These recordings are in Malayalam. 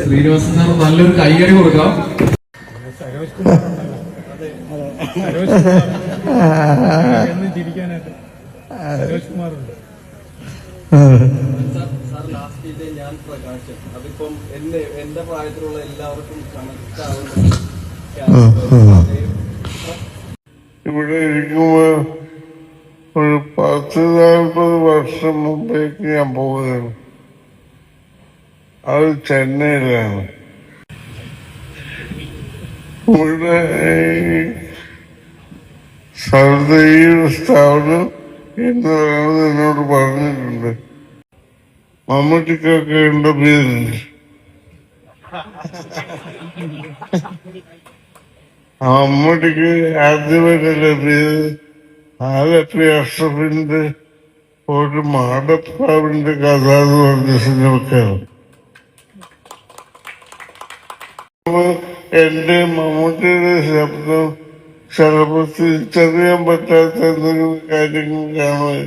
ശ്രീനിവാസൻ സാർ നല്ലൊരു കൈയടി കൊടുക്കാം. ചിരിക്കാനായിട്ട് സരോജ് കുമാറുണ്ട് സാർ ലാസ്റ്റ് ഇത് ഞാൻ പ്രകാശൻ അതിപ്പം എന്നെ എന്റെ പ്രായത്തിലുള്ള എല്ലാവർക്കും കണക്ട് ആവുന്ന ഇവിടെ ഇരിക്കുമ്പോ ഒരു പത്ത് നാൽപ്പത് വർഷം മുമ്പേക്ക് ഞാൻ പോകുന്നു അത് ചെന്നൈയിലാണ്. ഇവിടെ ഒരു സ്ഥാപനം എന്ന് പറയുന്നത് എന്നോട് പറഞ്ഞിട്ടുണ്ട്. മമ്മൂട്ടിക്കൊക്കെ ഉണ്ട് പേരുണ്ട് മമ്മൂട്ടിക്ക് ആദ്യമായിട്ടല്ലേ പേര്. ആലപ്പി ഒരു മാടപ്പാവിന്റെ കഥ എന്ന് പറഞ്ഞ സിനിമക്കാണ് എന്റെ മമ്മൂട്ടിയുടെ ശബ്ദം ചിലപ്പോ തിരിച്ചറിയാൻ പറ്റാത്ത എന്തെങ്കിലും കാര്യങ്ങൾ കാണുമായി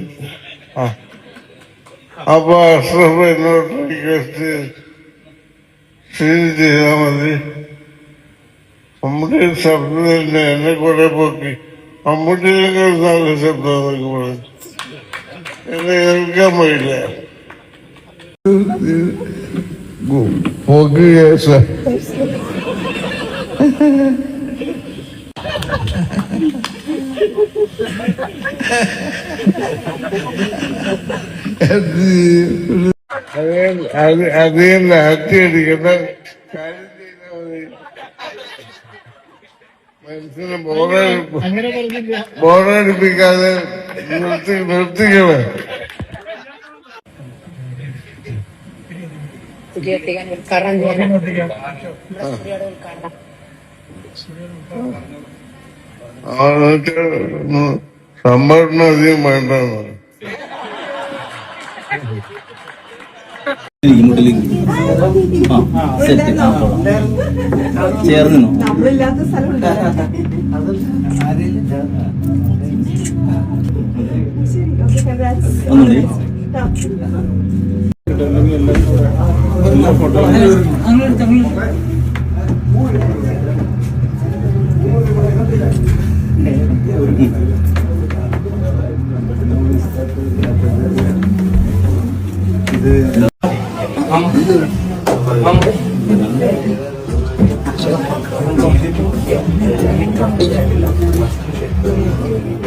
അപ്പൊ അഷ്റഫ് എന്നോട് റിക്വസ്റ്റ് ചെയ്താൽ മതി. നമ്മുടെ ശബ്ദം തന്നെ എന്നെ കൂടെ പൊക്കി. നല്ല ശബ്ദം എന്നൊക്കെ പറഞ്ഞു എന്നെ കേൾക്കാൻ അതേ കേസ അത് അധികം ലാറ്റി അടിക്കുന്ന കാര്യം ചെയ്താൽ മതി പറഞ്ഞില്ല. ബോറടിപ്പിക്കാതെ നിർത്തി നിർത്തിക്കണേ. പുതിയ ഉദ്ഘാടനം സ്റ്റുഡിയോയുടെ ഉദ്ഘാടനം സംഭരണം അധികം വേണ്ടെന്ന് ഇങ്ങോട്ടിലേക്ക് ആ സെറ്റ് ആ ചേർന്നു ഒന്നുണ്ട് ഇത് Thank you.